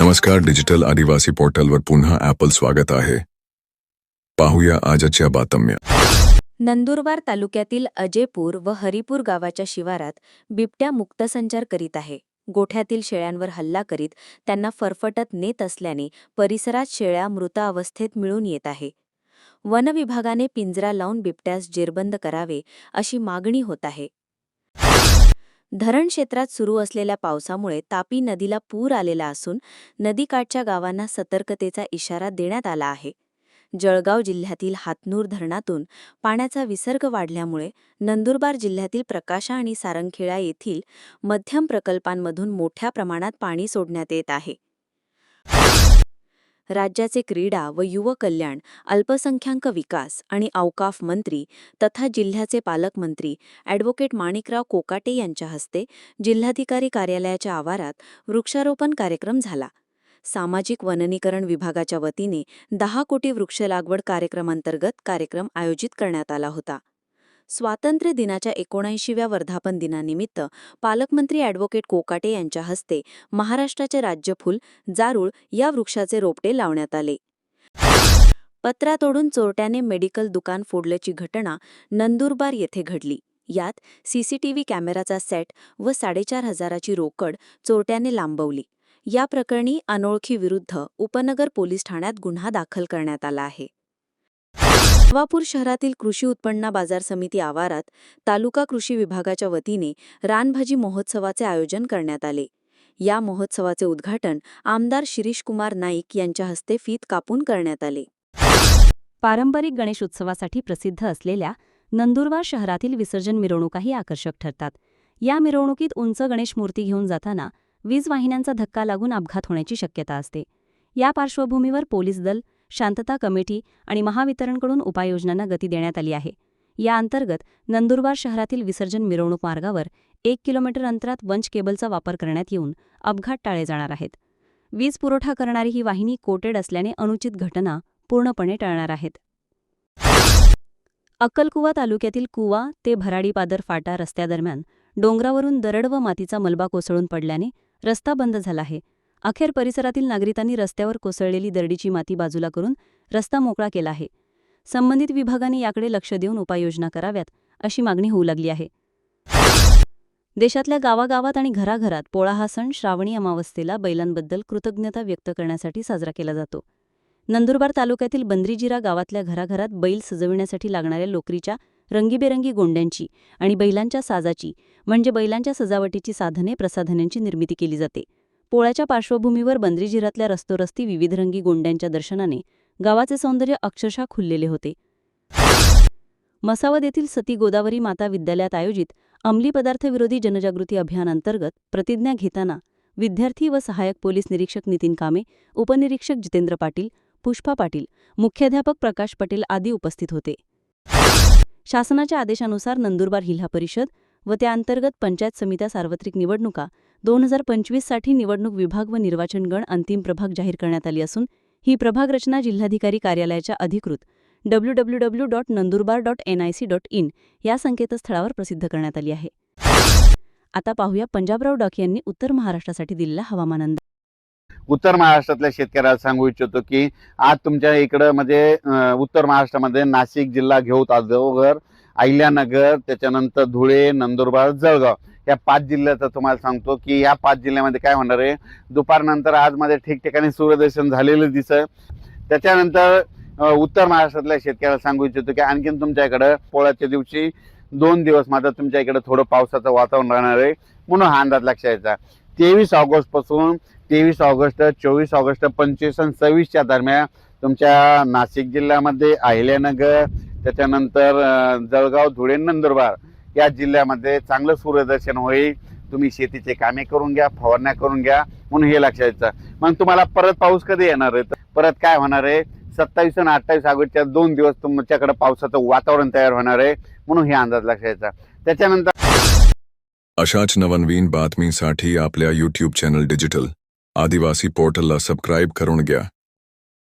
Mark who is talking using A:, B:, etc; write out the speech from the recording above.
A: नमस्कार डिजिटल आदिवासी पोर्टलवर पुन्हा ऍपल स्वागत आहे पाहूया आजच्या बातम्या
B: नंदुरबार तालुक्यातील अजयपूर व हरिपूर गावाच्या शिवारात बिबट्या मुक्तसंचार करीत आहे गोठ्यातील शेळ्यांवर हल्ला करीत त्यांना फरफटत नेत असल्याने परिसरात शेळ्या मृत अवस्थेत मिळून येत आहे वनविभागाने पिंजरा लावून बिबट्यास जेरबंद करावे अशी मागणी होत आहे धरण क्षेत्रात सुरू असलेल्या पावसामुळे तापी नदीला पूर आलेला असून नदीकाठच्या गावांना सतर्कतेचा इशारा देण्यात आला आहे जळगाव जिल्ह्यातील हातनूर धरणातून पाण्याचा विसर्ग वाढल्यामुळे नंदुरबार जिल्ह्यातील प्रकाशा आणि सारंगखेडा येथील मध्यम प्रकल्पांमधून मोठ्या प्रमाणात पाणी सोडण्यात येत आहे राज्याचे क्रीडा व युवक कल्याण अल्पसंख्याक विकास आणि अवकाफ मंत्री तथा जिल्ह्याचे पालकमंत्री ॲडव्होकेट माणिकराव कोकाटे यांच्या हस्ते जिल्हाधिकारी कार्यालयाच्या आवारात वृक्षारोपण कार्यक्रम झाला सामाजिक वननीकरण विभागाच्या वतीने दहा कोटी वृक्ष लागवड कार्यक्रमांतर्गत कार्यक्रम आयोजित करण्यात आला होता स्वातंत्र्य दिनाच्या एकोणऐंशीव्या वर्धापन दिनानिमित्त पालकमंत्री ॲडव्होकेट कोकाटे यांच्या हस्ते महाराष्ट्राचे राज्यफूल जारूळ या वृक्षाचे रोपटे लावण्यात आले पत्रा तोडून चोरट्याने मेडिकल दुकान फोडल्याची घटना नंदुरबार येथे घडली यात सीसीटीव्ही कॅमेराचा सेट व साडेचार हजाराची रोकड चोरट्याने लांबवली या प्रकरणी अनोळखी विरुद्ध उपनगर पोलीस ठाण्यात गुन्हा दाखल करण्यात आला आहे नवापूर शहरातील कृषी उत्पन्न बाजार समिती आवारात तालुका कृषी विभागाच्या वतीने रानभाजी महोत्सवाचे आयोजन करण्यात आले या महोत्सवाचे उद्घाटन आमदार शिरीषकुमार नाईक यांच्या हस्ते फीत कापून करण्यात आले पारंपरिक गणेश उत्सवासाठी प्रसिद्ध असलेल्या नंदुरबार शहरातील विसर्जन मिरवणुकाही आकर्षक ठरतात या मिरवणुकीत उंच गणेश मूर्ती घेऊन जाताना वीज वाहिन्यांचा धक्का लागून अपघात होण्याची शक्यता असते या पार्श्वभूमीवर पोलीस दल शांतता कमिटी आणि महावितरणकडून उपाययोजनांना गती देण्यात आली आहे या अंतर्गत नंदुरबार शहरातील विसर्जन मिरवणूक मार्गावर एक किलोमीटर अंतरात वंच केबलचा वापर करण्यात येऊन अपघात टाळे जाणार आहेत वीज पुरवठा करणारी ही वाहिनी कोटेड असल्याने अनुचित घटना पूर्णपणे टळणार आहेत अक्कलकुवा तालुक्यातील कुवा ते भराडीपादर फाटा रस्त्यादरम्यान डोंगरावरून दरड व मातीचा मलबा कोसळून पडल्याने रस्ता बंद झाला आहे अखेर परिसरातील नागरिकांनी रस्त्यावर कोसळलेली दरडीची माती बाजूला करून रस्ता मोकळा केला आहे संबंधित विभागाने याकडे लक्ष देऊन उपाययोजना कराव्यात अशी मागणी होऊ लागली आहे देशातल्या गावागावात आणि घराघरात पोळा हा सण श्रावणी अमावस्थेला बैलांबद्दल कृतज्ञता व्यक्त करण्यासाठी साजरा केला जातो नंदुरबार तालुक्यातील बंद्रीजिरा गावातल्या घराघरात बैल सजविण्यासाठी लागणाऱ्या लोकरीच्या रंगीबेरंगी गोंड्यांची आणि बैलांच्या साजाची म्हणजे बैलांच्या सजावटीची साधने प्रसाधनांची निर्मिती केली जाते पोळ्याच्या पार्श्वभूमीवर बंद्रीजिरातल्या रस्तोरस्ती विविधरंगी गोंड्यांच्या दर्शनाने गावाचे सौंदर्य अक्षरशः खुललेले होते मसावद येथील सती गोदावरी माता विद्यालयात आयोजित अंमली पदार्थविरोधी जनजागृती अभियानांतर्गत प्रतिज्ञा घेताना विद्यार्थी व सहायक पोलीस निरीक्षक नितीन कामे उपनिरीक्षक जितेंद्र पाटील पुष्पा पाटील मुख्याध्यापक प्रकाश पटेल आदी उपस्थित होते शासनाच्या आदेशानुसार नंदुरबार जिल्हा परिषद व त्याअंतर्गत पंचायत समित्या सार्वत्रिक निवडणुका दोन हजार पंचवीससाठी निवडणूक विभाग व निर्वाचन गण अंतिम प्रभाग जाहीर करण्यात आली असून ही प्रभाग रचना जिल्हाधिकारी कार्यालयाच्या अधिकृत W W W dot Nandurbar dot N I C dot in या संकेतस्थळावर प्रसिद्ध करण्यात आली आहे आता पाहूया पंजाबराव डाके यांनी उत्तर महाराष्ट्रासाठी दिलेला हवामान अंदाज
C: उत्तर महाराष्ट्रातल्या शेतकऱ्याला सांगू इच्छितो की आज तुमच्या इकडं म्हणजे उत्तर महाराष्ट्रामध्ये नाशिक जिल्हा घेऊ देवघर अहिल्यानगर त्याच्यानंतर धुळे नंदुरबार जळगाव या पाच जिल्ह्याचं तुम्हाला सांगतो की या पाच जिल्ह्यामध्ये काय होणार आहे दुपारनंतर आजमध्ये ठिकठिकाणी सूर्यदर्शन झालेलं दिसत त्याच्यानंतर उत्तर महाराष्ट्रातल्या शेतकऱ्याला सांगू इच्छितो की आणखीन तुमच्याकडं पोळ्याच्या दिवशी दोन दिवस मात्र तुमच्या इकडे थोडं पावसाचं वातावरण राहणार आहे म्हणून हा अंदाज लक्षात यायचा तेवीस पासून तेवीस ऑगस्ट चोवीस ऑगस्ट पंचवीस आणि सव्वीसच्या दरम्यान तुमच्या नाशिक जिल्ह्यामध्ये अहिल्यानगर त्याच्यानंतर जळगाव धुळे नंदुरबार या जिल्ह्यामध्ये चांगलं सूर्यदर्शन होईल तुम्ही शेतीचे कामे करून घ्या फवारण्या करून घ्या म्हणून हे लक्षात येतं मग तुम्हाला परत पाऊस कधी येणार आहे परत काय होणार आहे सत्तावीस आणि अठ्ठावीस ऑगस्टच्या दोन दिवस तुमच्याकडे पावसाचं वातावरण तयार होणार आहे म्हणून हे अंदाज लक्षात येतं
A: त्याच्यानंतर अशाच नवनवीन बातमीसाठी आपल्या युट्यूब चॅनल डिजिटल आदिवासी पोर्टलला सबस्क्राईब करून घ्या